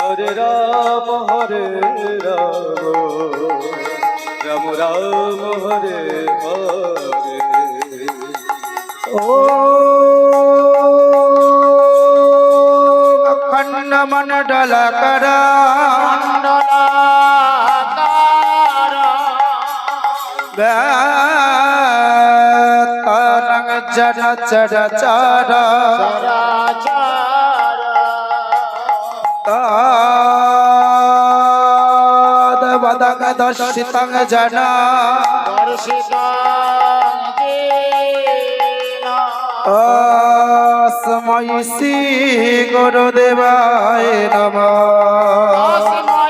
হরে রাম হরে রাম। রাম রাম, হরে হরে। ও খণ্ড মণ্ডল করা ব্যাতনং জর চর। দর্শিতং জন। শ্রী গুরুদেবায় নমঃ।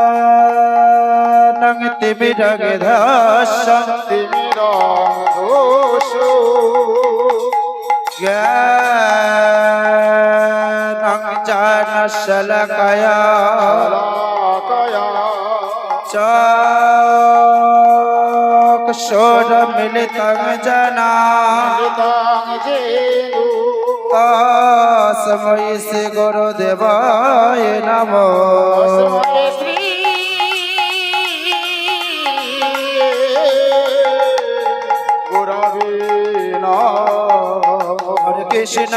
তিমির দোষ জ্ঞানং জানশলকয়া। কয়া চক্ষুরমিলিতং জনা। জেনু। তস্मै শ্রী গুরুদেবায় নমঃ।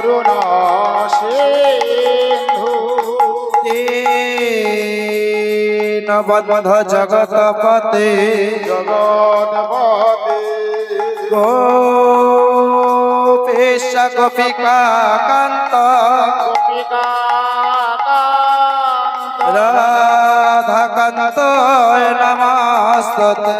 করুণা সিন্ধু। নবধ জগৎপতে জগৎপতে গোপেশ গোপিকা কান্ত। গোপিকা রাধা কান্ত নমস্ততে।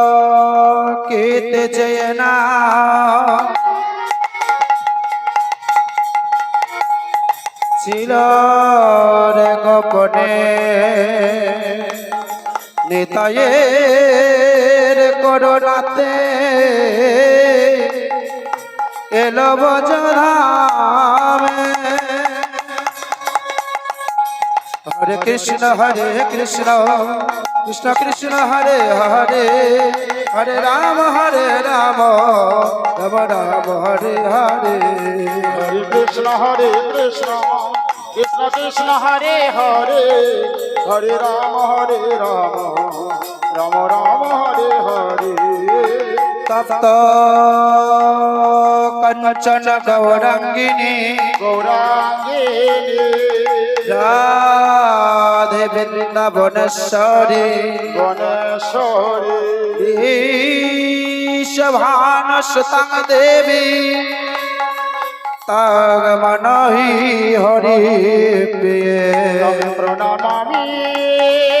ফিরে চেয়ে না। ছিল রে গোপনে নিতায়ের করোনাতে এলো বজরামে। হরে কৃষ্ণ হরে কৃষ্ণ কৃষ্ণ কৃষ্ণ, হরে হরে। হরে রাম হরে রাম। রাম রাম হরে হরে। হরে কৃষ্ণ হরে কৃষ্ণ। কৃষ্ণ কৃষ্ণ হরে হরে। হরে রাম হরে রাম। রাম রাম হরে হরে। তপ্ত কঞ্চন গৌরঙ্গিনী। গৌরাঙ্গিনী। বৃন্দাবনেশ্বরী। গণেশ্বরী সভানসতং দেবী। তাগ মনহি হরি প্রিয়ে। প্রণমামি।